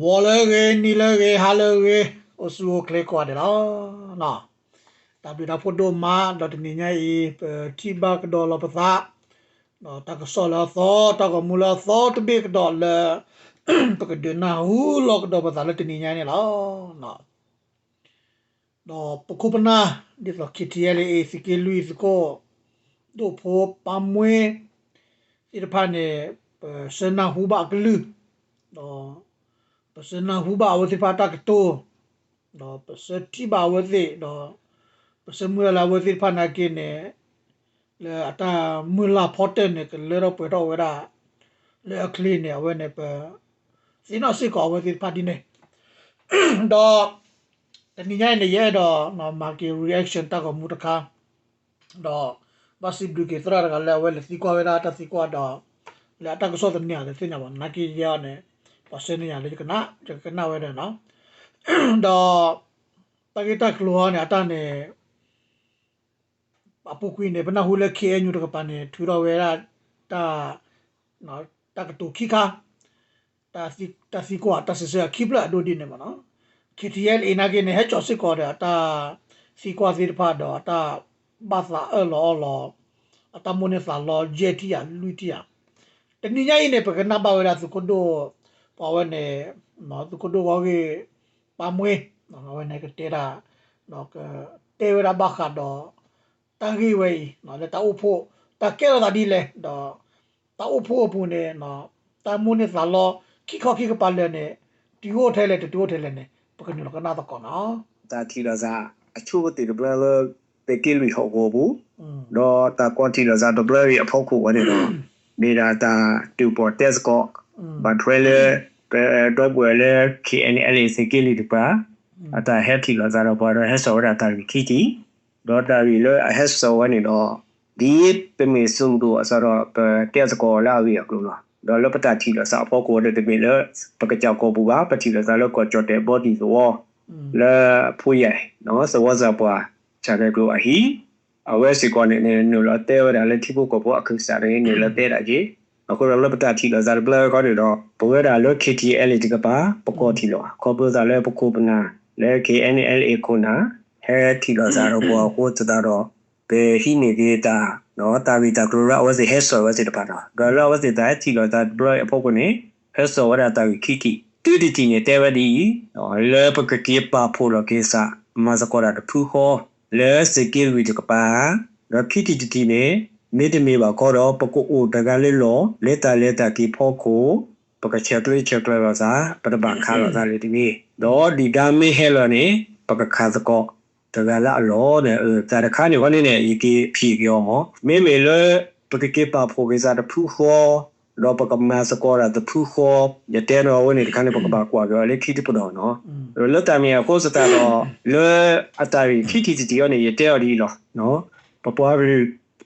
ဝါလေကေနီလေကေဟာလေကေအဆူကလေကွာတယ်လားနော်တပိတာဖို့ဒိုမာဒတ်နီညာဤတီဘတ်ဒေါ်လပသာနော်တကဆောလာသောတကမူလာသောတပိကဒေါ်လာပကဒနာဟူလောကဒေါ်ပသာလက်တနီညာနေလားနော်တော့ပခုပနာဒီတော့ကီတီအလေးစီကေလူစ်ကိုဒိုဖို့ပမွေဒီဖာနေစနာဟူဘကလူတော့ pasena huba awati pata keto do paseti ba awati do pasemula la awati phana kine le ata mula photen ne ke le ro pe ro wera le clean ne awe ne pa sino si ko awati phati ne do tani nyai ne ye do no ma ke reaction ta ko mu ta kha do basi du ke tra ga le awe le si ko wera ta si ko do le ata ko so ta nya le sinya ba na ki ya ne ပစနေရလေကနာကနာဝဲတယ်နော်တော့တကိတကလောနဲ့အတနဲ့ အပုကွေးနဲ့ဘနာဟူလက်ခဲညူတကပန်နဲ့ထူတော်ဝဲတာတာနော်တကတူခိခါတာစီတာစီကွာတာစီစခိပလာဒိုဒီနေမနော် KTL အနာကနေဟဲချောစစ်ကောတာတာစီကွာစီတဖတ်တော့တာဘာသာအလောလောအတမုန်စာလောဂျက်တီယာလူတီယာတနည်းရင်းနဲ့ပကနာပါဝဲတာစကုဒိုပါဝနေနော်သူတို့ဝေပါမွေနော်ဝနေကတေရာနော်ကတေဝရာဘခါ pawane no tu kudu wage pamwe no ngawane ke tera no ke tewera baka do tangi wei no le ta upo ta kera da dile do ta upo upo ne no ta mu ne za lo ki kho ki pa le ne ti ho the le ti ho the le ne pa ke no ka na ta ko no ta ti la za a chu ti de bla le pe ki lu ho go bu no ta kon ti la za do bla ri a phok ko wa ne no နေတာတာတူပေါ်တက်စကောဘတ်ထရယ် တော့ပွဲလေ KNL စကီလီတပါအတာဟက်တီလာစားတော့ဘာတော့ဟက်ဆောရတာခီတီတော့တာရီလေဟက်ဆောဝင်နေတော့ဒီပမေဆုံတို့အစတော့တက်စကောလာဝီအကလို့လားတော့လပတာတီလာစားဖောက်ကိုတဲ့တပင်လေပကကြောက်ကိုပူပါပတီလာစားလို့ကောကြော့တဲ့ body ဆိုอืม le puye no so was up wa cha de glo a hi a we si ko ne ne no la te wa da le ti bu ko bo a khu sa re ne la te da ji a ko la pata ti la za bla ko de do bo we da lo kiti ele ti ka ba po ko ti lo ko bo za le po ko bna le knla ko na he ti la za ro bo ko ta da do be hi ne de da no ta vi da glo ra wa si he so wa si da ba da ga la wa si da ti la da bla a po ko ne he so wa da ta vi kiti တူတီတီနဲ့တဲဝဒီနော်လဲပကကေပါဖိုလကေစာမဇကောရာတဖူခောလဲစကေဝီတကပါရခိတီတီတီနဲ့ မေတမေပါခေါ်တော့ပကုအိုတကလေးလောလက်တာလက်တာကီဖောကိုပကချက်တွေချက်တွေပါစားပဒပခါလာစားလေဒီမီတော့ဒီဒါမေဟဲလနေပကခါစကောတကလာလောနဲ့အဲတာတခါနေဝနေနဲ့ဤကေဖြီကျော်ဟောမေမေလဲပကကေပါဖိုကေစာတဖူခောတော့ပကမစကောရာတဖူခောရတဲ့တော့ဝင်ဒီခါနေပကပါကွာပြောလေခိတပတော့နော်อืมလွတ်တမီကိုစတာတော့လွအတာရီခိတီတီရောနေရတဲ့ရီလောနော်ပပွားရီ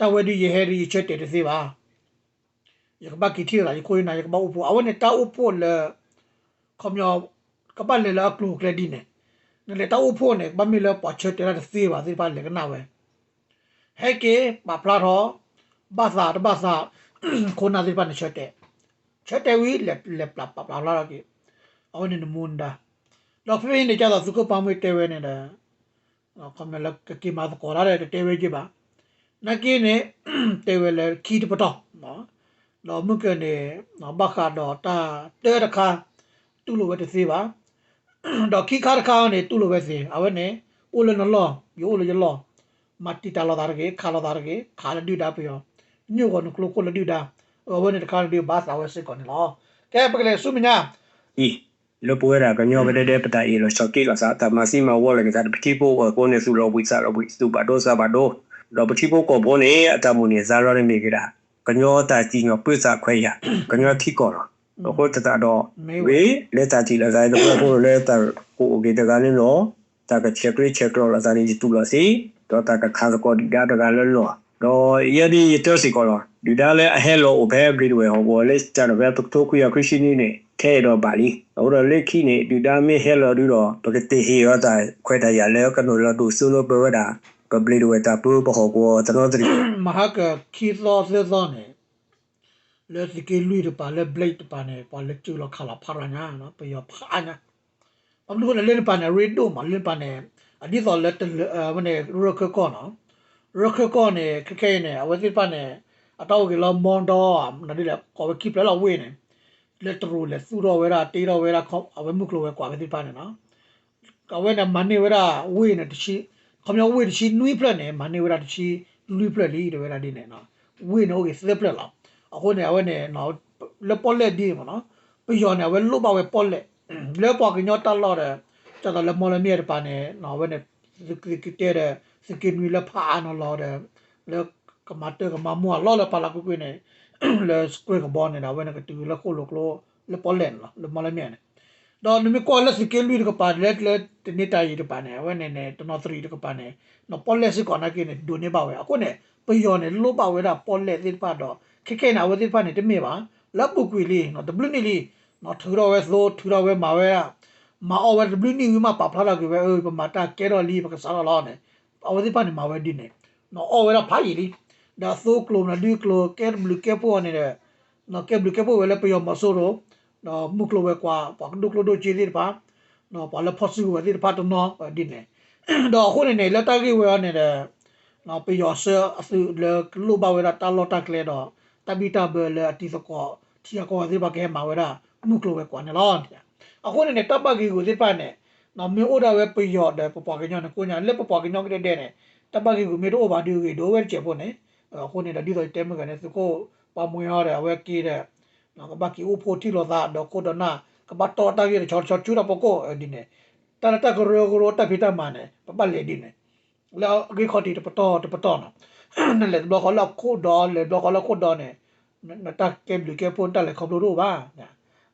တေဝဲဒီပါနော်ကဘလလဝကီကမလဲတဝဲနေမေရတလက်ခိတပတော့တလက်ခိတပတော့နေခမလဲတာရတက်လက်ခိခါကာခမနေနော်အဝဲအိုတလခုနာဒီကဘောတတိဘမ်နကိုလည်းနေတဝဲဒီယေဟရီချက်တဲ့သေးပါ yakba kiti la ko ina yakba upo awone ta upo le komyo kaba le la klu kle di ne ne le ta upo ne ba mi le pa che te la se ba se ba le kana we he ke ba pla tho ba sa da ba sa ko na se ba ne che te che te wi le le pla pa pla la ke awone ne munda lo fe ne ja da su ko pa mi te we ne da komyo la ke ma ko la de te we ji ba na ke ne te we le ki de pa to no တော့မကနေတော့ဘခါတော့တာတဲတခါတူလိုပဲတသေးပါတော့ခိခါတခါနေတူလိုပဲစီအဝဲနေဦးလနလောယိုလရလောမတ်တီတလာဒါရကေခါလာဒါရကေခါလဒူဒါပြောညိုကနကလကိုလဒူဒါအဝဲနေတခါဒီဘာသာဝဲစစ်ကောနေလောကဲပကလေဆုမညာဤလောပွေရာကညောကတဲ့ပတာဤလောရှော့ကေလာစာတမစီမဝေါ်လေကတဲ့ပတိဘောကိုနေစုလောဝိစာလောဝိစတူပါဒိုစာပါဒို တော့ပတိဘောကဘောနေအတမုန်နေဇာရရမေကရာကညောတာကြီးညောပွေစာခွဲရကညောတိကောတော့ဟုတ်တတတော့ဝေလက်တာကြီးလည်းဇာရတော့ကိုလက်တာကိုအိုကေတကလည်းတော့တာကချက်တွေချက်တော့လာဇာနေတူလာစီတော့တာကခါစကောဒီကတကလည်းလောတော့ယဒီတောစီကောလောဒီဒါလည်းအဟဲလောဘဲဂရိဒဝေဟောဘောလက်တာဘဲပုတ်တိုကူရခရရှင်နေထဲတော့ပါလီဟိုတော့လက်ခိနေဒီဒါမေဟဲလောဒီတော့ပကတိဟေရောတာခွဲတရလဲကနိုလောတူဆူလိုပဝဒါ ကဘလီဝဲတာပူဘဟောကောတတော်တရီမဟာကခီသောစေသောနေလေစကေလူတပါလေဘလိတ်တပါနေပါလေကျူလခလာဖာရညာနော်ပယောဖာညာအမလို့လေလေပါနေရီဒိုမလေပါနေအဒီသောလက်မနေရခကောနော်ရခကောနေခခဲနေအဝစီပါနေအတော့ကလောမွန်တော့နဒီလေကောကိပလာဝေးနေလက်တရူလေသူတော်ဝဲတာတေးတော်ဝဲတာခေါအဝမှုကလိုဝဲကွာဝဲစီ ပါနေနော်ကဝဲနေမနေဝဲတာဝေးနေတရှိခမျောဝေးတရှိနွိဖလက်နေမနေဝဲတာတရှိလူဖလက်လီတဝဲတာဒီနေနော်ဝေးနော်ကစလက်ဖလက်လောက်အခုနေဝဲနေနော်လက်ပေါ်လက်ဒီမနော်ပြောနေဝဲလုတ်ပါဝဲပေါ်လက်လက်ပေါ်ကညောတက်လောက်တယ်ကျတော့လက်မော်လည်းမြဲပါနေနော်ဝဲနေစကကတဲ့စကင်ဝီလက်ဖာနော်လောက်တယ်လက်ကမတ်ကမမွာလောက်လက်ပါလာကွကွနေလဲစကွေကဘောနေတာဝဲနေကတူလက်ခိုလိုကလိုလက်ပေါ်လက်နော်လက်မော်လည်းမြဲနေ တော့နမကောလက်စကင်ဝီကပါလက်လက်တနေတာရီတပါနေဝဲနေနေတနော်3တကပါနေနော်ပေါ်လက်စကောနာကိနေဒိုနေပါဝဲအခုနေပြောနေလို့ပါဝဲတာပေါ်လက်စစ်ပါတော့ခိခဲနာဝဲစစ်ပါနေတမေပါလက်ပုကွေလေးနော် W နေလေးနော်ထူတော့ဝဲသို့ထူတော့ဝဲမှာဝဲမာအော်ဝဲ W နေမှာပါဖလာကွေဝဲအေးပမာတာကဲတော့လီပကစားတော့နေအဝဲစစ်ပါနေမှာဝဲဒီနေနော်အော်ဝဲတာဖိုင်လီဒါသို့ကလိုနာဒီကလိုကဲဘလူကဲပေါ်နေတဲ့နော်ကဲဘလူကဲပေါ်ဝဲလဲပြောမဆိုးတော့ နော်မုကလိုဝဲကွာပကဒုကလိုဒိုချီလေးပါနော်ပါလဲဖော့ဆူဝဲဒီပါတော့နော်ဒီနေတော့ခုနေနေလက်တကြီးဝဲနေတဲ့နော်ပြောဆာအစုလေလိုပါဝဲတာတာလော်တာကလေတော့တဘီတာဘဲလေအတီစကောတီကောဒီပါကဲမှာဝဲတာမုကလိုဝဲကွာနေလောအခုနေနေတပ်ပကြီးကိုစစ်ပါနေနော်မြေအိုဒါဝဲပြောတယ်ပပကညောကိုညာလက်ပပကညောကတဲ့တဲ့နေတပ်ပကြီးကိုမြေတော့ဘာဒီကိုဒိုဝဲချက်ဖို့နေအခုနေတာဒီတော့တဲမကနေစကိုပါမွေရတယ်အဝဲကီးတဲ့ နော်ကဘာကီဥဖို့တီလောသာတော့ကိုဒနာကဘာတော်တာကြီးချောချောချူတာပကိုဒီနေတရတကရောကရောတပိတမနဲ့ပပလေဒီနေလောဂီခေါတီတပတော်တပတော်နော်နလေဘလောကလောက်ခိုဒေါ်လေဘလောကလောက်ခိုဒေါ်နေနတကဲဘလူကဲပွန်တက်လေခေါပလိုတော့ပါ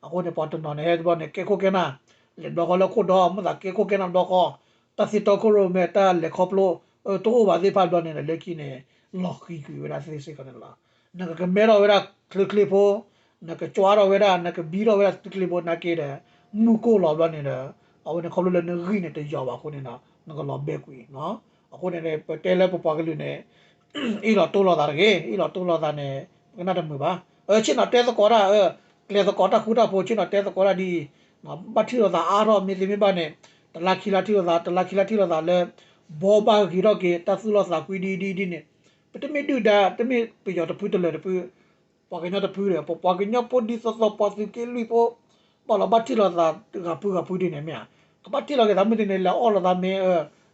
အခုနေပေါ်တနော်နေဟဲ့ဘောနေကေခိုကဲနာလေဘလောကလောက်ခိုဒေါ်မသာကေခိုကဲနာဘလောကတစီတော့ကိုရိုမေတာလေခေါပလိုတော့ဘာဒီပါဘလောနေလေကီနေ loki ki vera se se kana la na ka mero vera click click po na ka chwaro vera na ka biro vera click click po na ke da mu ko lo lo ne da aw ne kholo le ne ri ne te yaw ba ko ne na na ka lo be ku no ako ne ne te le po pa ka lu ne i lo to lo da ge i lo to lo da ne ka na da mu ba e chin na te ko ra e kle ko ta khu ta po chin na te ko ra di ma ba thi lo da a ro mi li mi ba ne တလာခီလာတီလို့သာတလာခီလာတီလို့သာလဲဘောပါဂီတော့ကေတသုလို့သာကွီဒီဒီဒီနေပတမီဒူဒါတမီပြရတပူတလေတပူ ပကညတပူရပပကညပဒီစစပစီကေလူပိုပလာဘတ်တီလာသာကပူကပူဒီနေမြာကဘတ်တီလာကသမတင်နေလာအော်လာသာမေ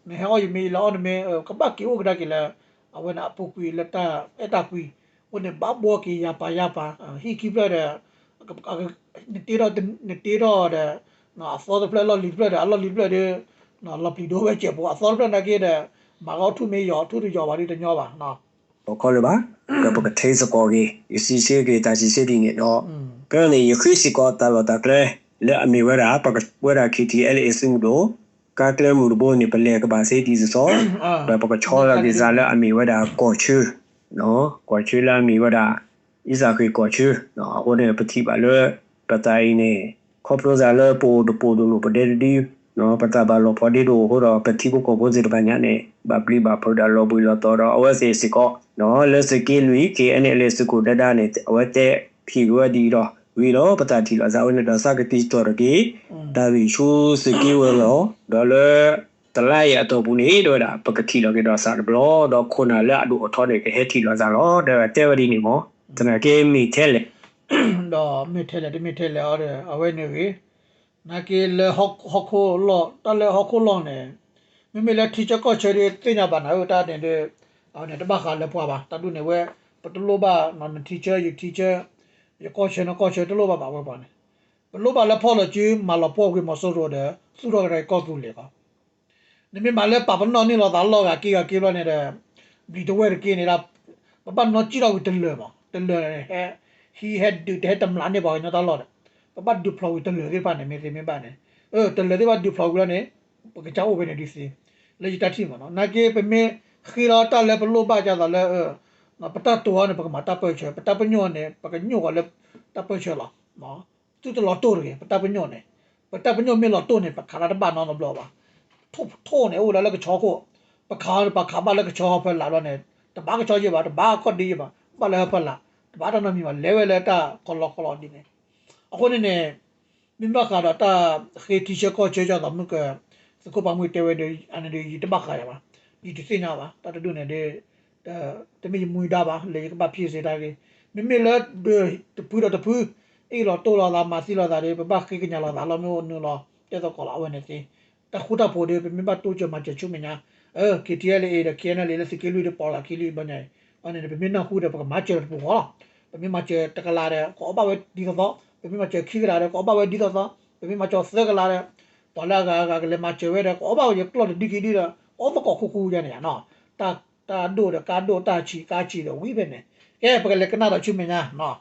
နေဟောယမီလာအော်မေကဘကီဥကဒါကီလာအဝနာပူကွီလတာအတာကွီဝနေဘဘောကီရပါရပါဟီကီပလာနေတီရောနေတီရောတဲ့နော်အဖော်ဒပလော်လီပလာတဲ့အလော်လီပလာတဲ့နော်လ 거를 봐. 그러니까 테이스 거기 이시시게 다시 세팅이 너. 그러니 유크시 거 따라다 그 래. 레 아미웨라 아빠가 웨라 KTL 에싱도 까클레 무르보니 블랙 바세 디스 소. 그러니까 초라 디자라 아미웨라 거 추. 너 거추라 미웨라 이사케 거 추. 너 오늘 부티발레 바타이네 코프로자르 보도 보도로 버데디 နော်ပတဘာလောပေါ်ဒီလိုဟိုတော့ပတိကိုကိုပိုးစီတပညာနဲ့ဘပလီဘာပေါ်ဒါလောဘူးလောတော်တော့အဝစီစီကော နော်လက်စကီလူကီအန်အလစကိုဒဒါနေအဝတဲ့ဖြီဝဒီတော့ဝီတော့ပတာတီလာဇာဝနေတော့စကတိတော်ကေอืมဒါဝီချိုးစကီဝလောဒေါ်လာတလိုက်ရတော့ဘူးနေတော့ဒါပကတိလောကေတော့စားဘလောတော့ခုနလက်အတူအထောနေဟဲတီလောစားလောဒါတဲဝဒီနေမောတနကေမီထဲလေတော့မိထဲလေဒီမိထဲလေအော်အဝဲနေပြီနာကေလေဟော့ဟော့ခိုလောတလေဟော့ခိုလောနေမိမိလေထီချက်ကောချေရီတင်ညာပါနာဦးတာတင်တဲ့ အော်နေတဘခါလေဖွာပါတတုနေဝဲပတလို့ပါနော်ထီချက်ယူထီချက်ရကောချေနကောချေတလို့ပါပါဝဲပါနေဘလို့ပါလေဖော်လို့ကြီးမလာပေါ့ကိုမဆိုးတော့တယ်သူတော့ရဲကောသူလေကောနေမိမလေပပနော်နေလောတာလောကကီကကီလောနေတဲ့ဘီတဝဲကီနေတာပပနော်ကြည့်တော့တယ်လေပါတယ်လေဟဲ he had to တဲ့တမလာနေပါနော်တော့လော ပပတ်ဒူဖလောတလေပါနေမေမေပါနေเออတလေပါဒူဖလောကလည်းပကကြောက်ပဲနေဒီစီလေတတိမနော်နာကေပမေ ခီလာတာလည်းဘလို့ပါကြတာလည်းပတတောနဲ့ပကမတာပွဲချေပတပညောနဲ့ပကညောကလည်းတပွဲချေလားနော်သူတလောတိုးရယ်ပတပညောနဲ့ပတပညောမေလောတိုးနဲ့ပခါရတပါနော်ဘလောပါထုတ်ထိုးနဲ့ဟိုလည်းကချောကိုပခါပခါပါလည်းကချောဖက်လာတော့နဲ့တပါကချောကြီးပါတပါကော့ဒီပါပါလည်းဖက်လာတပါတော့နမီပါလဲဝဲလက်တာကလောကလောဒီနဲ့အခုနေနဲ့မင်းဘခါတော့တာခေတီချက်ကောချေကြတော့မြကစကောပါမွေးတဲဝဲတဲ့အနေဒီတပါခါရပါ ဒီတစင်နာပါတတဒုနေတဲ့တမီမွေတာပါလေကပါပြည့်စေတာကြီးမိမိလည်းတပူတော့တပူအေးတော့တော်လာလာမစီလာတာတွေပပခိကညာလာလာလို့မျိုးနော်တဲ့တော့ကောလာဝနေစီတခုတာပိုဒီမိမတူချမချချုမညာအဲကီတီအလေးတဲ့ကဲနလေးစကီလူတွေပေါ်လာကီလူဘနေအနေနဲ့မိမနာခုတဲ့ပကမချေပူဟောမိမချေတကလာတဲ့ကောပါဝဲဒီတော့မိမချေခိကလာတဲ့ကောပါဝဲဒီတော့မိမချေစကလာတဲ့ပေါ်လာကကလည်းမချေဝဲတဲ့ကောပါဝဲကလော့ဒီကီဒီတော့ အောပကောခုခုရနေရနော်တာတာဒိုကာဒိုတာချီကာချီတော့ဝိပဲနေကဲပကလည်းကနာတော့ချုမညာနော်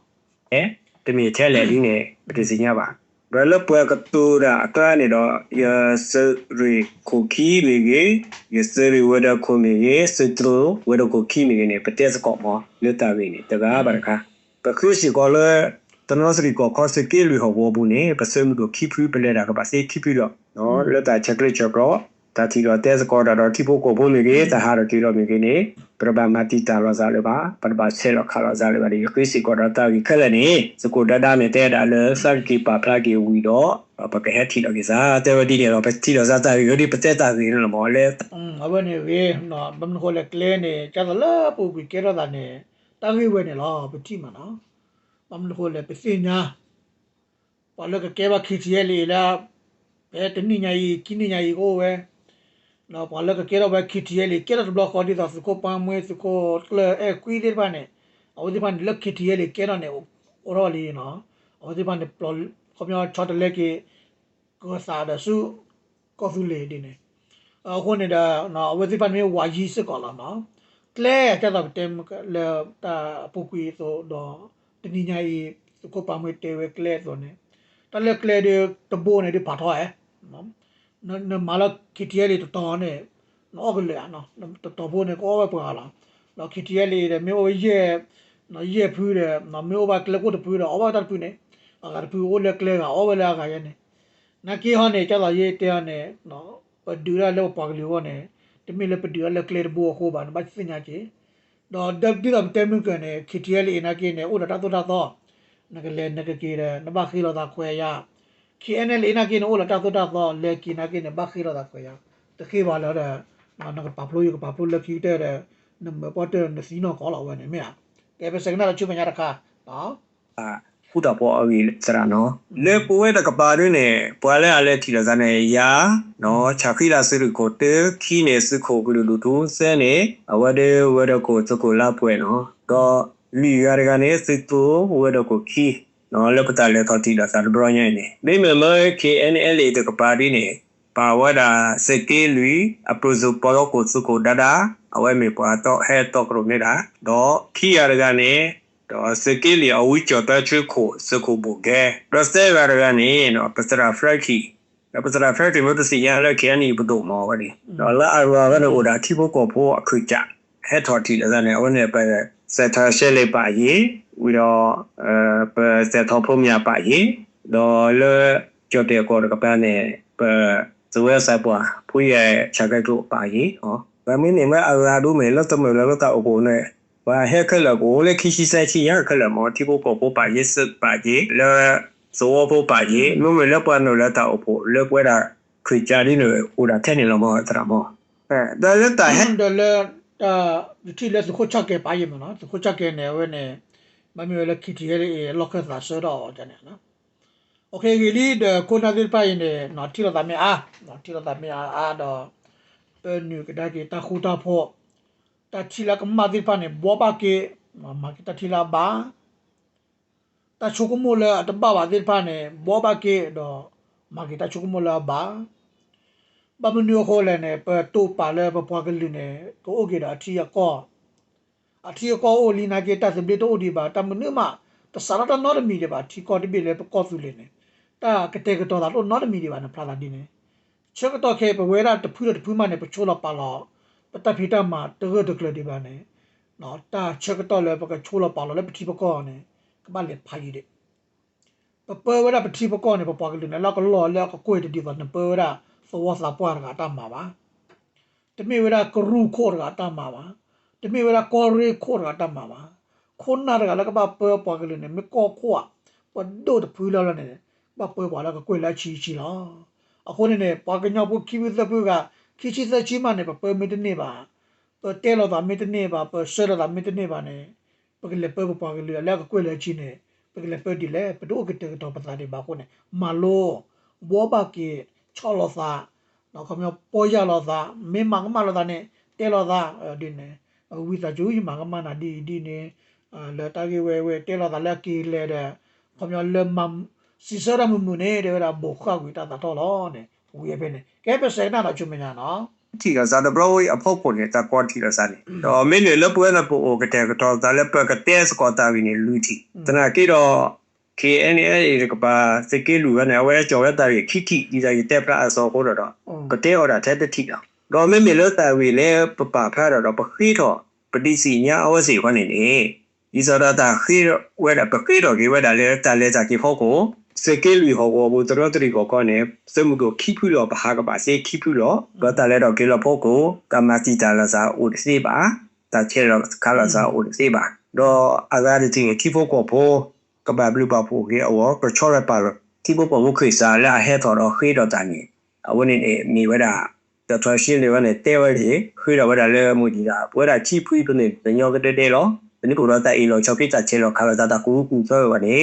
အဲတမီထဲလေဒီနေပတိစညာပါဘယ်လိုပွဲကတူတာအကနေတော့ရစရီကိုခီမီကြီးရစရီဝဒကိုမီရဲ့စတရဝဒကိုခီမီနေပတက်စကောမလွတ်တာဝင်းနေတကားပါခါပခုရှိကောလေတနောစရီကိုကောစကေလူဟောဘောဘူးနေပစမှုကိုခီဖူပလဲတာကပါစေခီဖူတော့နော်လွတ်တာချက်လက်ချက်တော့ တာတီတော့တဲစကောတာတော့တီဖို့ကိုဘုန်းကြီးတဟာတော့တီတော့မြေကြီးနေပရပမတိတာရောစားလေပါပရပဆဲတော့ခါရောစားလေပါဒီခရစ်စီကောတာတာကြီးခက်လည်းနေစကိုဒတာမြေတဲတာလေစက်ကီပါပလာကီဝီတော့ပကဟက်တီတော့ကိစားတဲဝတီနေတော့ပတီတော့စားတာရီဒီပတက်တာစီနော်မော်လေอืมအဘနေဝေနော်ဘမခိုလေကလဲနေကျတော့လာပူပြီးကဲတော့တာနေတာဝေဝဲနေလားပတိမနော်ဘမခိုလေပစညာပါလကကဲပါခီချီလေလာဘယ်တနိညာကြီးကိနိညာကြီးကိုဝဲနော်ပါ လကကဲတော့ပဲခီချီလေကဲတော့ဘလော့ခေါ်ဒီတော့စကိုပမ်းမွေးစကိုကလဲအဲကွီဒီပါနေအော်ဒီပန်လက်ခီချီလေကဲတော့နေအော်ရော်လီနော်အော်ဒီပန်ပလောခေါမျောချော့တလက်ကေကိုစားတဲ့စုကောဖူလေဒီနေအခုနေတာနော်အဝစီပန်မေဝါကြီးစကောလာ နော်ကလဲကျတော့တဲမလဲတာပူကွေဆိုတော့တနည်းညာကြီးကိုပါမွေတဲဝဲကလဲဆိုနေတလဲကလဲ de တဘိုးနေဒီပါတော့အဲနော်နမလာကီတီရလေးတော်နေနော်ကလေနော်တဘိုးနေကောပဲပွာလာနော်ကီတီရလေးတဲ့မေရဲ့နော်ရဲ့ဖူးတယ်နော်မေဘာကလဲကိုတပူးတော့အဘတာပူးနေအကပူးိုလဲကလဲကအဘလာကရနေနကီဟောနေကျတော့ရေးတဲနေနော် padura lo pagli wone timi le padura le clear bo ho ba ba sinya che do dab di dam temu kan ne khitiel ina ke ne o ta to ta to na ke le na ke ke re na ba khilo da khwe ya knl ina ke ne o ta to ta to le ki na ke ne ba khilo da khwe ya te ke ba la da na na pa plo yo pa plo le ki te de na me po te na si no ko la wa ne me ya ke be segna la chu me nya ra ka no အာခုတော့ပေါ်အကြီးစရာနော်လေပွဲတကပါရင်းနေပွဲလဲအလဲထီလာစနေယာနော်ချာခိလာစရကိုတေခီနေစခိုကလူလူတူစဲနေအဝဒေဝရကိုစကိုလာပွဲနော်တော့လီရကနေစတူဝရကိုခီ နော်လပတာလေတော်တီလာစဘရညနေမိမမ KNL တကပါရင်းနေပါဝဒစကေလူအပရိုဇိုပေါ်ကိုစကိုဒါဒါအဝဲမေပွားတော့ဟဲတော့ကရုနေတာတော့ခီရကနေတော့စကီလီအဝီချတာချခုစခုဘူကဲပစတေဗာရနီနော်ပစတရာဖရကီပစတရာဖရကီမတ်စီယာလက်ကန်နီဘဒိုမောဝဒီတော့လာအရာကလည်း order တိဖို့ကိုဖို့အခုကြဟက်တော်တီလည်းနဲ့အဝနဲ့ပဲစက်တာရှဲလေးပါရီ ဝီတော့အဲပစက်တော်ဖို့မြပါရီတော့လေကြော်တဲ့ကောကပန်းနဲ့ပဇဝဲဆက်ပွားဖူးရဲ့ချက်ကက်တို့ပါရီဟောဗမင်းနေမအရာတို့မေလက်တမလက်တော့အကုန်နဲ့ và hết cái là của lấy khi xí xe chi nhá cái là mỏ thì bố có bố bà yết sự bà yết là số bố bà yết nhưng mà lớp ban đầu là tạo bố lớp quay là khởi cha đi nữa u đã thế này là mỏ thật mỏ à đó là tại hết ဟမ်ဒလတာဒီလက်စခိုချက်ကပါရမနော်စခိုချက်ကနေဝဲနေ manuel kitiele locket la sero jane na okay gili de kona dir pa ine na tiro da me a na tiro da me a a do nu ke da ke ta khuta pho ta chila ka ma dir pa ne bo ba ke ma ke ta chila ba ta chuku mo la ta ba ba dir pa ne bo ba ke do ma ke ta chuku mo la ba ba mu nu ho le ne pa tu pa le pa pa ke lu ne ko o ke da chi ya ko အိုကေတာအထီရကောအထီရကောအိုလီနာကေတာစဘလီတိုဒီဘာတမနုမတဆာရတနော်မီလေဘာထီကောတဘီလေပကောဖူလေနေတာကတဲ့ကတော့တာလို့ not မီဒီပါနဖလာဒီနေချက်ကတော့ခေပဝဲတာတဖူးတဖူးမနေပချိုးတော့ပါတော့ပတဖိတာမှာတရတကလဒီပါနေနော်တာချက်ကတော့လည်းပကချိုးတော့ပါတော့လည်းပတိပကောနေကမလည်းဖိုင်တဲ့ပပဝဲတာပတိပကောနေပပကလည်းလောက်ကလောလောကကိုယ်တဒီပါနပဝဲတာသောဝါပွားကတာမှာပါတမေဝဲတာကရူခိုကတာမှာပါ တမေဝဲတာကောရီခိုကတာမှာပါခွန်နာကလည်းကပပပကလည်းနေမကောခွာပဒိုတဖူးလာနေပပပွားလာကကိုယ်လာချီချီလားအခုနေပါကညောပုခိဝသပုကခိချီသချီမနေပပမီတနေပါပတဲလောတာမီတနေပါပဆရတာမီတနေပါနေပကလေပပပကလေလည်းကိုယ်လာချီနေပကလေပဒီလေပဒိုကတဲ့တော့ပသာဒီပါခုနေမလိုဘောဘကေချောလောသာနော်ခမျိုးပေါ်ရလောသာမင်းမငမလောသာနေတဲလောသာဒီနေ ဝိသဂျူးမငမနာဒီဒီနေလေတာကေဝဲဝဲတဲလောသာလက်ကီလေတဲ့ခမျိုးလေမမ်စီစရမမှုနေတဲ့ရာဘောခါကွေတာတော်လောနေဝေပဲနေကဲပစဲနာတော့ချုံမညာနော်တီကစားတဲ့ဘရိုအဖို့ပေါ်နေတာကွာတီကစားနေတော့မင်းလည်းလပွဲလပိုကတဲ့ကတော့ဒါလည်းပကတဲ့စကောတာဝီနေလူတီတနာကေတော့ KNA ရကပါစကေလူကနေဝဲကြော်ရတာခိခိဒီဇိုင်းတက်ပရာအစောကိုတော့ကတဲ့ order တဲ့တတိ တော့တော့မင်းမလို့တာဝီလေပပဖာတော့ပခိတော့ပတိစီညာအဝစီခွနေနေဒီစရတာခိဝဲတာပခိတော့ကေဝဲတာလေတာလေတာကေဖို့ကိုစကေလူဟောဘောဘူးတော်တရီကိုကောနေစမှုကိုခိဖူတော့ဘာကပါစေခိဖူတော့တော့တာလေတော့ကေလဖို့ကိုကမစီတာလာစာဦးစီပါတာချေတော့ခါလာစာဦးစီပါတော့အဂါဒီတီခိဖို့ကိုဖို့ကဘာဘလူပါဖို့ကေအောကချောရပါခိဖို့ပေါ်ဝခိစာလာဟဲတော့ခေတော့တန်နေအဝနေနေဝဲတာ တထွာရှင်းလေဝနဲ့တဲဝဲကြီးခွေးတော့ဝဲတာလဲမှုကြီးတာပွဲတာချိဖွေးပြနေညောကတဲ့တဲ့လောဒီနေ့ကတော့တိုက်လောချောက်ပြချချေလောခါရတာကူကူဆိုဝနေ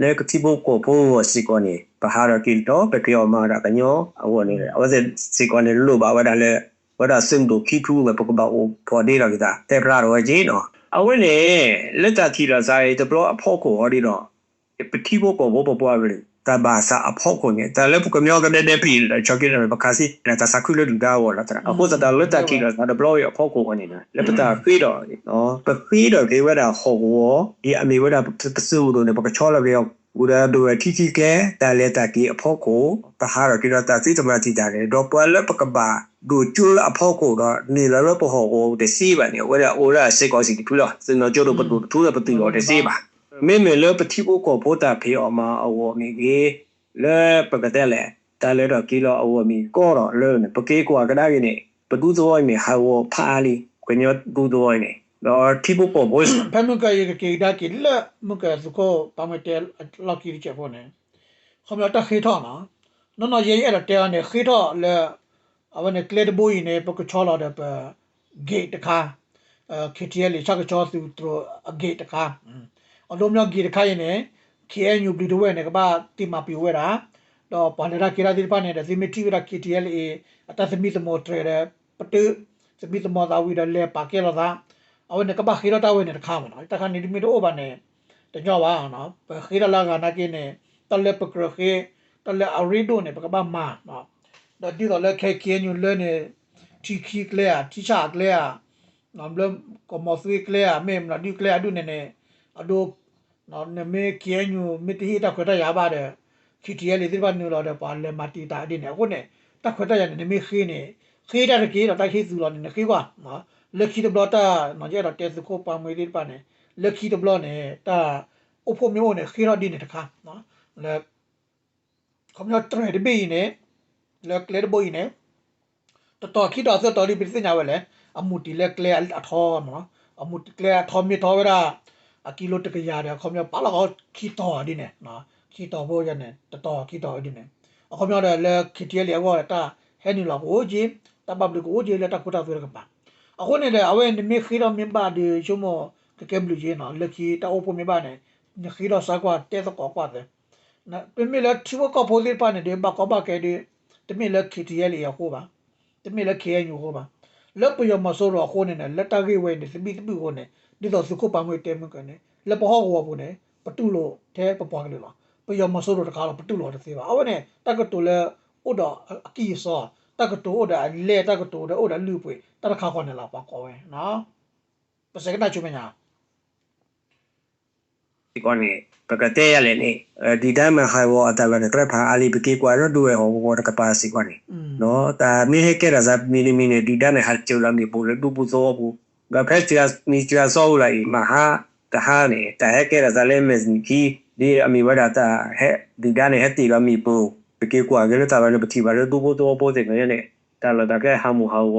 လေကတိဘကိုပိုစီကောနေပဟာရကီတော့ပကေောမာရာကညောအဝနေအဝစစီကောနေလို့ပါဝဲတာလဲဝဲတာစင်ဒိုခီထူပဲပကဘာအိုပေါ်ဒေးရကတာတေပရာရောကြီးနော်အဝနေလက်တာထီလာဆိုင်တဘလအဖို့ကိုဟောဒီတော့ပတိဘကိုဘောပေါ်ပွားပြီ တဘာစာအဖို့ကိုနေတလည်းပကမြောကတဲ့တဲ့ပြီချောက်ကင်းပကာစီတဆာခုလဒူဒါဝလာတအခုတတလက်တာကီလာတဘလောရအဖို့ကိုနေလက်ပတာခွေးတော့နော်ပခွေးတော့ကေဝတာဟောဝဒီအမေဝတာပစုတို့နေပကချောလာပြောဘူရာဒိုခီခီကဲတာလက်တာကီအဖို့ကိုတဟာရကီလာတာစီတမတီတာလေတော့ပွာလပကဘာဒူချူအဖို့ကိုတော့နေလာရပဟောကိုတစီပါနေဝရအိုရာစေကောစီထူလာစင်တော့ကျတော့ပတူထူလာပတူတော့တစီပါ မေမေလပတိဘကိုပိုတာဖေအမအဝမီကေလေပကတဲ့လေတာလေတော့ကီလောအဝမီကောတော့လေပကေကွာကဒါကြီးနေပဒူဇောမီဟာဝဖာလီကွညောဒူဇောနေတော့တိဘကိုဘောစ်ဖမ်မကရေကေဒါကိလမကစကိုပမတဲလော်ကီချက်ဖို့နေခမတာခေထောနော်နော်နော်ရေအဲ့တဲနေခေထောလေအဝနေကလေတဘိုးနေပကချောလာတဲ့ဂေတ်တခါခေတီယလီချက်ချောသူတို့ဂေတ်တခါ အလုံးမြောက်ဂေတ်တခါရင်နေ KNU ဘလီဒဝဲနေကပါတိမပီဝဲတာတော့ဘာလရာကိရာဒီပါနေတဲ့စီမီတီဝရာ KTL အတသမီသမောထရပတုသမီသမောသာဝီရလေပါကေလာသာအဝနေကပါခိရတာဝဲနေတခါမနော်တခါနေဒီမီတော့ဘာနေတညောပါနော်ခိရလာကနာကိနေတလက်ပကရခေတလက်အရီဒိုနေပကပါမာနော်ဒါဒီတော့လက်ခဲ KNU လဲနေတီခီကလေတီချာကလေနော်ဘလကမောဆွေကလေမေမနာဒီကလေအဒုနေနေအဒို နော်နမေကဲညူမီတီတာခွတ်ရပါတယ်ခီတီရလေဒီဘာနူလာတဲ့ပါလေမတီတာဒီနေကိုနေတခွတ်ရနေမေခီနေခီတာတကီတော့တခီစုလာနေခီကွာနော်လက်ခီတဘလတာနော်ကျတော့တဲစကိုပါမေဒီပါနေလက်ခီတဘလနေတာအဖို့မျိုးနေခီရဒီနေတခါနော်လက်ခမရထရဒီဘီနေလက်ကလေဘိုင်းနေတော်တော်ခီတော့စတော်ဒီပစ္စညာဝဲလေအမှုတီလက်ကလေအထောနော်အမှုတီကလေအထောမီထောဝဲတာ အကီလိုတကရတဲ့ခေါမြောပါလာခီတော်ဒီနေနော်ခီတော်ဘောရနေတတော်ခီတော်ဒီနေအခုမြောတဲ့လက်ခီတီလေဘောတာဟဲနီလာကိုဂျီတဘဘလကိုဂျီလက်တကုတာဆိုရကပါအခုနေတဲ့အဝဲနေမခီတော်မြင်ပါဒီချုံမကကဲဘလူဂျီနော်လက်ခီတောက်ဖို့မြင်ပါနေညခီတော်စားကွာတဲစကောကွာတဲ့နော်ပြမလက်ချီဝကပိုလေးပါနေတယ်ဘကောဘကဲဒီတမလက်ခီတီလေရဟိုပါတမလက်ခေညူဟိုပါလက်ပယမဆိုတော့ခိုးနေတယ်လက်တကေဝဲနေစပိစပိဟိုနေ ဒီတော့စုခုပါမွေတဲမကနေလက်ပဟောကောဘူးနေပတုလို့တဲပပွားကလေးလားပယမဆိုတော့တကားတော့ပတုလို့တသေးပါအဝနဲ့တက်ကတူလဲဥတော်အကီစောတက်ကတူဥတော်လေတက်ကတူဥတော်လူပွေတတခါခေါနေလားပါကောဝဲနော်ပစကနာချုံမညာဒီကောနေပကတဲ့ရလေနေဒီတိုင်းမှာဟိုင်ဝအတာကနေကရဖာအလီပကေကွာရဒူဟောဘောတကပါစီကောနေอืมနော်ဒါမိဟကရဇပ်မီနီမီနေဒီတိုင်းဟာချူလာမီပူရဒူပူဇောဘူးဂဖက်ချာမီချာဆောလိုက်မဟာတဟာနေတာဟကရဇလည်းမစနီကီဒီအမီဝဒတာဟဲဒီတိုင်းဟက်တီလာမီပူပကေကွာကရတာလည်းပတိပါရဒူပူဇောပိုး တဲ့နေနေတာလတာကဟမှုဟောဝ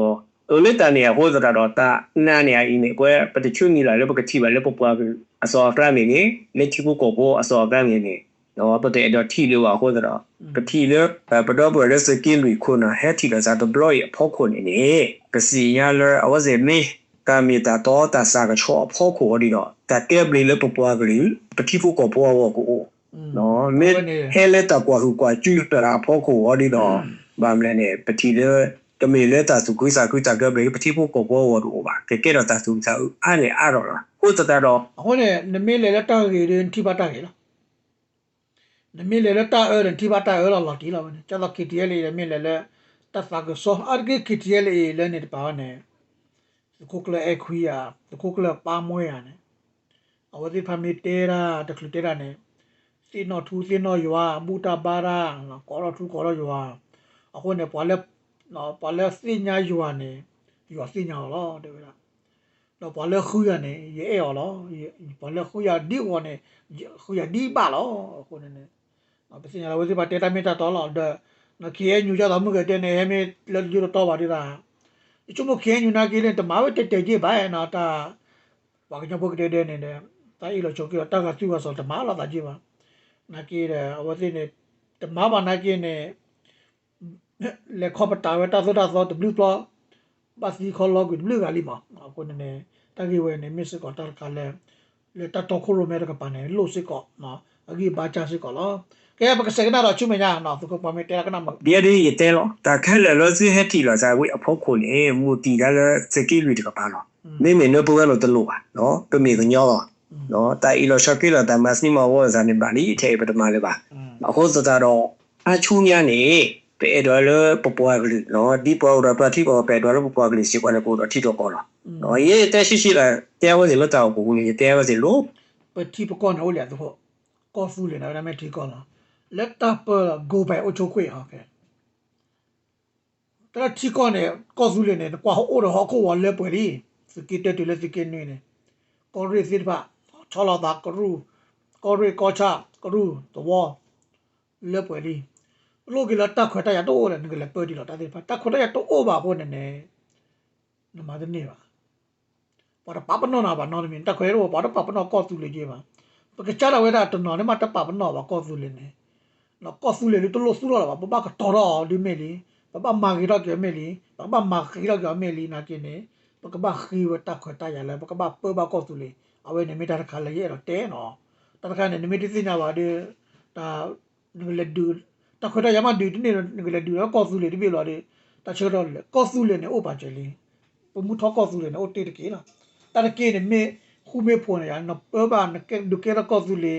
အလစ်တနေဟိုဇတာတော့တာနာနေအင်းကွယ်ပတိချူနီလာလည်းပကတိပါလည်းပပွားအစောကရမီနေလက်ချကူကိုဘောအစောကရမီနေနော်ပတဲ့တော့ထီလို့ဟိုဇတာ ကတိလပဒဘရစကင်းရီခုနာဟက်တီလာဇာတဘလော့ဖောက်ခုနေနေကစီရလအဝဇေမေကာမီတာတော့တဆာကချောဖောက်ခုဒီတော့တကဲဘလီလပပွားကလေးပတိဖို့ကပွားဝကိုอืมနော်မေဟဲလက်တကွာဟူကွာကျူတရာဖောက်ခုဒီတော့ဘာမလဲနေပတိလေတမေလက်တာစုကွေးစာကွေးတာကဘလီပတိဖို့ကပွားဝတော့ပါကဲကဲတော့တဆူစာအဲ့လေအဲ့တော့ဟိုတတတော့အခုနဲ့နမေလေလက်တာကြီးရင်ထိပါတာကြီးလားနမေလေလက်တာအဲ့ထိပါတာအဲ့လားတီလာဘယ်ကျတော့ KTL လေနမေလေလက်တဖာကဆောအရဂေ KTL လေနေတပါနဲ့ ခုကလေအခွေးရခုကလေပါမွေးရနဲ့အဝဒီဖမီတေရာတခလူတေရာနဲ့စီနော်ထူစီနော်ယွာဘူတာဘာရာကောရထူကောရယွာအခုနဲ့ပွာလက်နော်ပွာလက်စီညာယွာနဲ့ယွာစီညာလောတဲ့ဗျာတော့ဘာလဲခူရနေရဲရောလောဘာလဲခူရဒီဝနေခူရဒီပါလောခုနေနေအပစင်ရဝစီပါတေတာမီတာတော့လောဒနခေညူကြတော့မှုကတဲ့နေဟမေလက်ယူတော့ပါဒီလားအချုံမခေညူနာကြီးနဲ့တ မဝတက်တက်ကြီးပါရနာတာဘာကညပုတ်တဲ့တဲ့နေတယ်တိုင်လို့ချုပ်ကြတာကသူ့ကဆိုတမလာတာကြီးပါနာကြီးတယ်အဝစီနေတမပါနာကြီးနေလေခေါပတာဝတာဆိုတာဆိုတဘလူးပလောဘတ်စီခေါ်လောကဘလူးကလီမအခုနေတကီဝဲနေမစ် ကောတာကလည်းလေတတော်ခိုလိုမဲကပနေလို့စစ်ကောနော်အကြီးဘာချစစ်ကောလောကဲပကစကနာတော့ချုမညာနော်သူကပမေတဲကနာမဒီရီရတဲလို့တာခဲလေလို့စီဟက်တီလာဇာဝိအဖို့ခုလေမူတီကလည်းစကီလူတကပါလို့နေမင်းနဘဝလို့တလို့ပါနော်ပမေကညောတော့နော်တာအီလိုရှော့ကီလာတမစနီမဝဇာနေပါလီထဲပတမလေးပါအခုစတာတော့အချူညာနေပေတော်လပပွားကလေးနော်ဒီပေါ်တော့ပတိပေါ်ပေတော်လပပွားကလေးစီကွာနေပေါ်တော့ထီတော့ကောလားနော်ရေတက်ရှိရှိလာတဲဝစီလွတ်တော့ကိုကြီးတဲဝစီလို့ပတိပကောနော်လေတော့ကောဖူလေနော်ဒါမဲ့ဒီကောလား လက်တာပဂိုဘိုင်အချိုခွေဟုတ်ကဲတရတီကောနေကောဖူလေနေကွာဟိုတော့ဟောကိုဝလဲပွဲလီစကီတက်တူလက်စကင်းနေနေကောရီစစ်ပါချောလာတာကရူကောရီကောချာကရူတော့လဲပွဲလီ lo que la ta khota ya to ora ni la pe di lo ta de pa ta khota ya to o ba bo ne ne na ma de ne ba pa da pa pa no na ba no ni ta khwe ro pa da pa pa no ko tu le je ba pa ke cha da we da to no ne ma ta pa pa no ba ko tu le ne no ko tu le to lo su lo ba pa pa ka to ro di me li pa pa ma ki ro ke me li pa pa ma ki ro ke me li na ke ne pa ka ba khi we ta khota ya la pa ka ba pe ba ko tu le a we ne me ta kha le ye ro te no ta kha ne ne me ti nya ba de ta ni le du တခွတ်ရမဒူတနေငလေဒူကောဆူလေဒီပြေလာတယ်တချေတော့လေကောဆူလေနေအိုပါချေလီပမှုထောကောဆူလေနေအိုတေတကေလားတရကေနေမေခုမေဖုန်ရနော်ပဘာနကေဒုကေရကောဆူလေ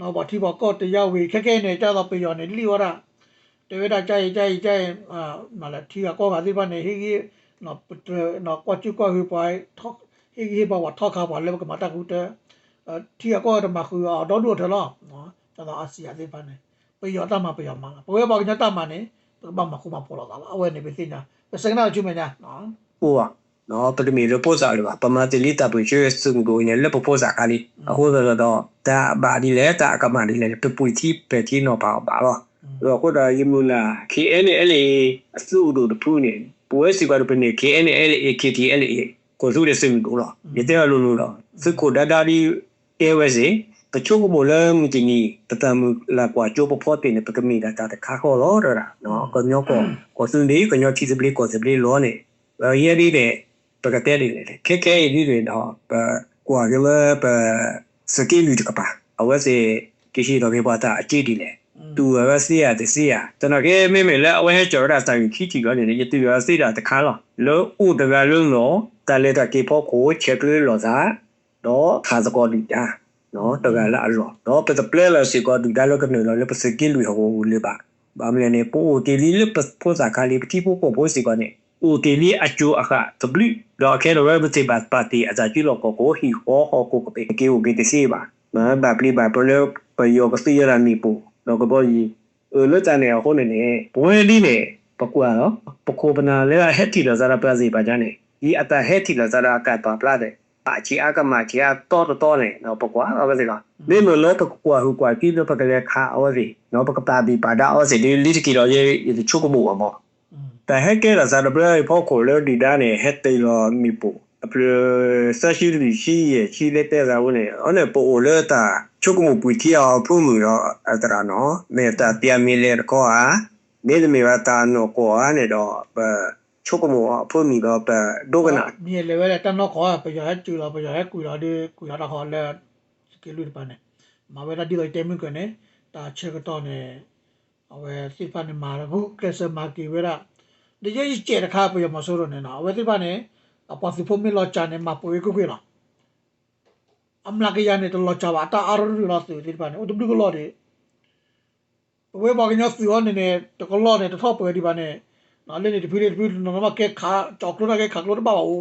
နော်ဘာတိဘကောတရဝေခက်ခဲနေကြတော့ပြေရနေလီဝရတေဝဒကြိုင်ကြိုင်ကြိုင်အာမလာတီကောကဒီပါနေဟိကြီးနော်နော်ကွာချူကောဟိပွိုင်ထောဟိကြီးဘာဝထောခါပါလေကမတာကူတတီကောတမခူတော့တော့ထလားနော်တော်အာစီယာဒီပါနေ pe yo ta ma pe yo ma pe we ba nya ta ma ne ba ma ku ma po la la awe ne pe sin nya pe sen na chu me nya no ဟိုကနော်ပထမလို့ပို့စားလို့ပါပမာတိလီတပ်ပွေရွှေစုံကိုနေလက်ပို့စားကလေးအခုတော့တော့ဒါဘာဒီလဲတာကမဒီလဲပ ပွေတီပဲတီနော်ပါပါတော့တော့ကိုဒါယမလာ KNL အစုတို့တဖူးနေပွဲစီကတော့ပနေ KNL AKTL ကိုစုတဲ့စင်တို့လားရတဲ့လို့လို့တော့စကိုဒါဒါဒီအဲဝဲစီတချို့ကမလမ်ဒီနီတတမ်လာကွာချိုးပေါ်တင်ပကမီဒါတာခါခေါ်တော့တာနော်ကညောကောကိုစုန်ဒီကညောချီစပလီကိုစပလီလောနေရဲဒီတဲ့ ပကတဲ့ဒီလေခက်ခဲဒီတွေတော့ကွာကလေးပစကီလူတကပါအဝဲစီကိရှိတော့ပြပါတာအကြည့်ဒီလေသူရစီရတစီရကျွန်တော်ကမေမေလဲအဝဲကျော်ရတာဆိုင်ခီချီကနေရတူရစီတာတခါလောလောဥတကလုံးလောတလေတကေဖို့ကိုချက်တွေလောစားတော့ခါစကောဒီတာနော်တကယ်လားအဲ့တော့တော့ပစပလက်လာစီက ဒူဒါလောကနေလောပစကီလူဟိုလေပါဘာမလဲနေပိုတီလီလပပိုစာခါလီပတိပိုကိုပိုစီကနေဦးတီလီအချိုအခါတဘလီတော့ခဲလောရဘတိဘတ်ပါတီအဇာချီလောကိုကိုဟီဟောဟောကိုကပေကေဦးဂေတစီပါ မဘာပလီဘာပလောပယောကစီရနီပူတော့ကပေါ်ကြီးเออလွတ်တန်နေဟိုနေနေဘွဲဒီနေပကွာတော့ပခိုပနာလဲဟက်တီလာဇာရာပစီပါကြနေဒီအတဟက်တီလာဇာရာကတ်ပါပလာတဲ့အချီအကမချီအတော့တော့နေတော့ပကွာတော့ပဲစီကနေမလို့ပကွာဟိုကွာပြီးတော့ပကလေးခါအော်စီနော်ပကပါဘီပါဒါအော်စီဒီလီတကီတော့ရေချုကမှုအမော Tahekera zarabrai poko leo di dane hete lo mipo. Apre sashi li shi ye shi le te za wune. One po o leo ta chokumu puiti a pumu yo atara no. Me ta pia mi le ko a. Me de mi wata no ko a ne do. Pa chokumu a pumi lo pa dogana. Mi le wele ta no ko a pa yo he chu lo pa yo he ku lo de ku yo da ko le. Ke lu de pa ne. Ma wela di lo te mi ko ne. Ta che ko to ne. Awe si pa ne ma ra ku ke se ma ki wera. de ye che de kha po yo ma so ro ne na we ti ba ne a pa fi pho mi lo cha ne ma po ye ku ku la am la ke ya ne to lo cha ba ta a ro lo so ti ba ne o du ko lo de we ba ke nya si ho ne ne to ko lo ne to tho po ti ba ne na le ne ti phi le phi no ma ke kha chok lo na ke kha lo ba ba o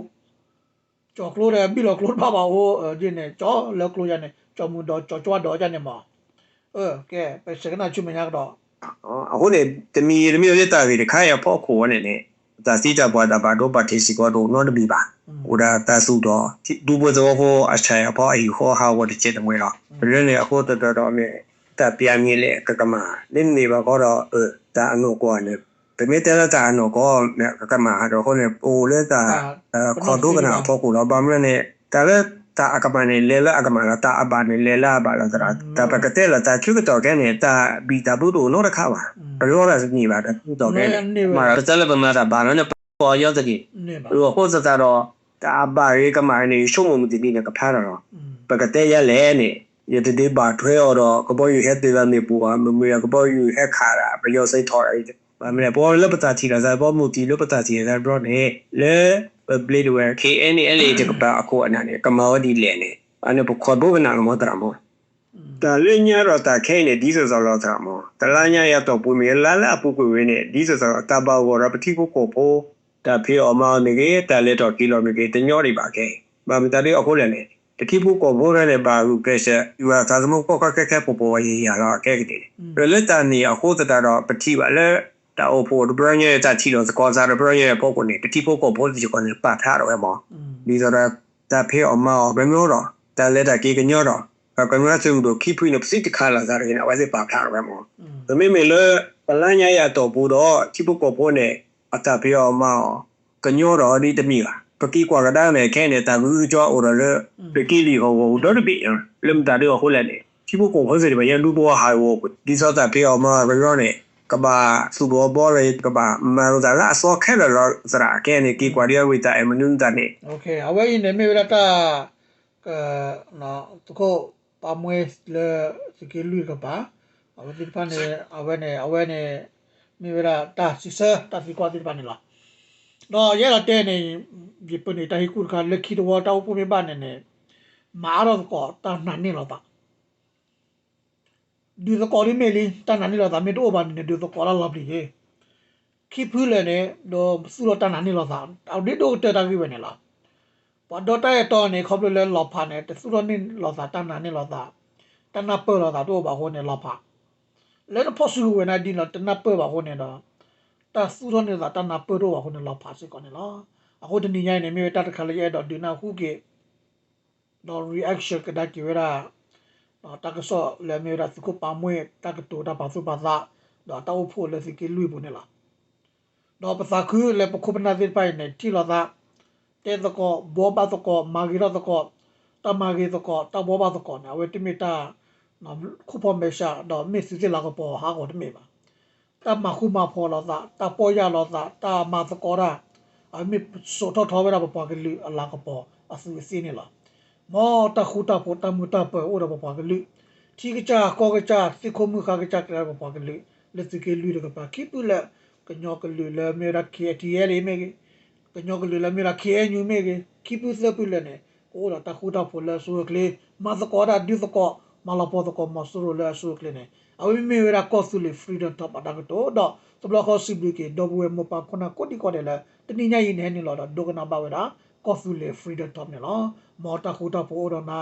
ကြော်ကလို့တယ်ပြီလို့ကလို့ပါပါဟိုဒီနေကြော်လောက်ကလို့ရနေကြော်မှုတော့ကြော်ကြွားတော့ကြနေမှာအဲကဲပဲစကနာချူမညာတော့ အခုနေတမီတမီရတာကြီးခါရဖို့ခိုနေနေတာစီတာပွားတာဘာတော့ပါတီစီကောတော့နော်တမီပါဟိုဒါတဆူတော့ဒူဘဇောဟောအချာဘောအီဟောဟာဝတ်ချေတမွေတော့ဘယ်နဲ့အခုတတော်တော်မြေတပြာမြင်လေကကမလင်းနေပါတော့အဲဒါအနုကောနေပမေတရတာအနုကောကကမတော့ဟိုနေပိုလေတာခေါ်တော့ကနာဖို့ကိုတော့ဗမနဲ့ဒါလည်းတာအကမနဲ့လေလာအကမလာတာအဘာနဲ့လေလာ ta akamane lela akamana ta abane lela bala tra ta pakatela ta chuka to kene ta bita buru no rakha ba bro ra ni ba ta to kene ma ta le ba ma ta ba na po yo ta ki ro ho sa ta ro ta ba re ka ma ni shu mu mu ti ni ka pha ro pakate ya le ni ye te de ba thwe yo ro ka bo yu he te la ni pu ba mu mu ya ka bo yu he kha ra ba yo sai thor ai ba me bo le pa ta ti ra za bo mu ti le pa ta ti ra bro ne le blade where KNL တကပါကိုအနာနေကမောဒီလဲနေအဲ့ဘခဘဘနာမောတရမောတလညရတာခဲနေဒီဆိုစောလောတရမောတလညရတော့ပူမီလာလာပူကွေဝင်းနေဒီဆိုစောတပါဝရပတိကိုကိုပိုတဖေအမောနေကေတလက်တော့ကီလိုမီကေတညောတွေပါခဲမမတလေးအခုလည်းနေတကိဖို့ကဘောရလည်းပါဘူးကဲဆက်ယူအသာသမုတ်ကောကဲကဲပေါ်ပေါ်ရေးရတော့ကဲကတည်းရလက်တန်နေအခုတတတော့ပတိပါလဲ တာအိုပိုဘရန်ရဲ့တာချီတော့စကောဇာဘရန်ရဲ့ပုံကနေတတိပုတ်ကိုဘောဒီကနေပတ်ထားတော့မှာဒီဆိုတော့တာဖေအမောဘယ်မျိုးတော့တာလက်တာကေကညောတော့ကံရစုံတို့ခိပိနပစစ်တခါလာစားရနေအဝဲပါထားရမှာ။ဒါမေမေလပလန်ရရတော့ဘူးတော့ချိပုကောဖို့နဲ့အတပြောမောကညောတော်ဒီတမိလားပကိကွာကဒါနဲ့ခဲနေတာဘူးကြောအော်ရပကိလီဟောဘူးတော့ပြီလမ်တာရောဟိုလည်းချိပုကောဟောစရဘရလူဘောဟာဝဒီစောတာပြောမောရောနဲ့ ကဘာစူဘောဘောလေကဘာမရဒါလာဆောခဲရတော့စရာကဲနေကီကွာရီယဝီတာအမနွန်းတနေ โอเคအဝဲရင်နေမေရတာကနော်တခုပါမွေးလေစကေလူကပါအဝဲဒီပန်နေအဝဲနေအဝဲနေမေရတာစီစတာဖီကွာဒီပန်နေလားတော့ရဲလာတဲ့နေဒီပနေတာဟိကူကလက်ခီတော့တောက်ပုံပြပါနေနေမာတော့ကောတာနန်နေတော့ပါ ဒီတော့ကောရီမေလီတာနန်နေတော့ဒါမေတော့ဘာနေဒီတော့ကောလာလာပြီခိဖူးလေနေတော့စူတော့တာနန်နေတော့သာအော်ဒီတော့တက်တာကြီးပဲနေလားပဒတရတော့နေခေါပလလောဖာနေတစုရနေလောသာတနာနေလောသာတနာပလောသာတော့ဘာဟိုနေလောဖာလဲတော့ဖို့စုဝနာဒီလောတနာပဘာဟိုနေတော့တစုရနေသာတနာပတော့ဘာဟိုနေလောဖာစကောနေလောအခုတနေညနေမြေတတ်ခလေးရတော့ဒီနာခုကေတော့ reaction ကဒါကြဝရာတော့ တကဆောလဲမြေရစကုပါမွေတကတူတာပါစုပါသာတော့တောက်ဖို့လဲစကေလူပုနေလားတော့ပစာခုလဲပခုပနာစစ်ပိုင်နေတီလောသာ te toko boba toko magira toko ta magi toko ta boba toko na we timita na kupo mesha do mi si la ko po ha ko me ba ta ma khu ma pho la ta ta po ya la ta ta ma toko ra a mi so tho tho ra pa ke li ala ko po a su si ni la mo ta khu ta po ta mu ta po o ra pa ke li thi ka cha ko ka cha si ko mu ka ka cha ka pa ke li le si ke li ka pa ki pu la ka nyo ka li la me ra ki ti ye le me ကညောကလေးလာမီရာခဲညူမေကခိပုစပူလနေကိုလာတခုတာဖိုလာဆိုကလေးမသကောရာဒီသကောမလာပေါ်သကောမဆူရလာဆိုကလေးနေအဝိမေရာကောဆူလီဖရီဒမ်တော့ပတာကတော့တော့တဘလခောစီဘလကေဒဘဝမပခုနာကိုတီကိုတယ်လာတနိညာရင်နေနေလို့တော့ဒုကနာပါဝဲတာ ကောဆူလီဖရီဒမ်တော့နေလား မော်တာခုတာဖိုတော့နာ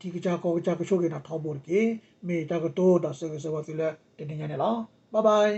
ဒီကကြကောကြကချိုကေနာထောပေါ်ကေမေတကတော့ဒါဆကဆဝတိလေတင်းနေနေလားဘိုင်ဘိုင်